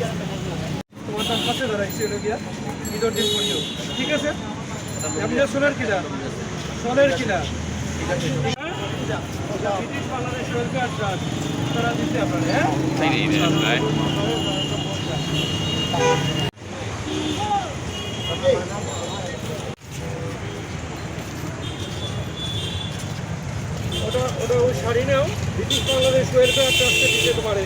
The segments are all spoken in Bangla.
মাথার কাছে দাঁড়াইছে হলো গিয়া। ঈদের দিন পর্যন্ত ঠিক আছে? আপনার সোনার কিনা? সোনের কিনা? তারা দিচ্ছে আপনারা হ্যাঁ? ওটা ওটা ওই শাড়ি নাও। ব্রিটিশ বাংলাদেশ ওয়েলফেয়ার ট্রাস্টে দিতে পারে।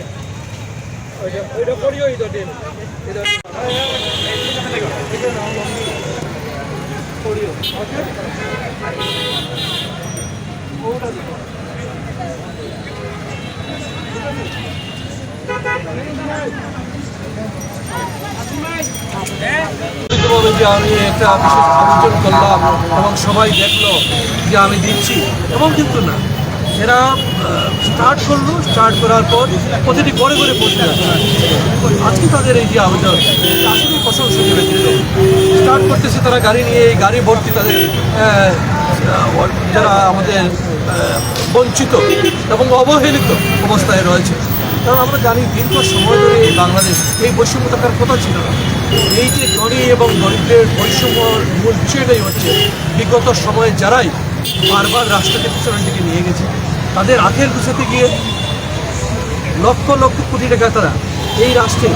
যে আমি একটা আয়োজন করলাম এবং সবাই দেখল যে আমি দিচ্ছি এবং কিন্তু না। এরা স্টার্ট করল। স্টার্ট করার পর প্রতিটি করে পৌঁছে যাচ্ছে। আজকে তাদের এই যে আবেদন আসলে প্রশংসনীয় কিন্তু স্টার্ট করতেছে তারা গাড়ি নিয়ে, এই গাড়ি ভর্তি তাদের যারা আমাদের বঞ্চিত এবং অবহেলিত অবস্থায় রয়েছে। কারণ আমরা জানি দীর্ঘ সময় ধরে এই বাংলাদেশ, এই বৈষম্য থাকার কথা ছিল না। এই যে ধনী এবং দরিদ্রের বৈষম্য মূল বিষয়টাই হচ্ছে, বিগত সময়ে যারাই বারবার রাষ্ট্রকে পিছনের দিকে নিয়ে গেছে তাদের আখের গুছাতে গিয়ে লক্ষ লক্ষ কোটি টাকা তারা এই রাষ্ট্রে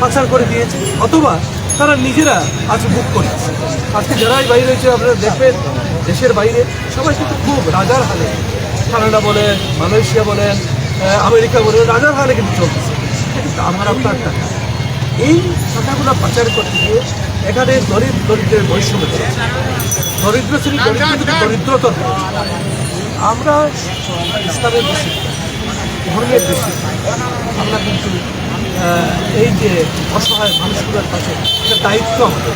পাচার করে দিয়েছে, অথবা তারা নিজেরা আজ বুক করতেছে আজকে যারাই বাইরে রয়েছে, আপনারা দেখবেন দেশের বাইরে সবাই কিন্তু খুব রাজার হালে কানাডা বলেন, মালয়েশিয়া বলেন আমেরিকা বলেন, রাজার হালে কিন্তু চলতেছে কিন্তু আমার আপনার টাকা, এই টাকাগুলো পাচার করতে গিয়ে এখানে দরিদ্র দরিদ্রের বৈষম্য। দরিদ্র শ্রেণি দরিদ্র থেকে দরিদ্রতর। আমরা ইসলামের বেশি ধর্মের বেশি আমরা কিন্তু এই যে অসহায় মানুষগুলোর কাছে একটা দায়িত্ব আমাদের।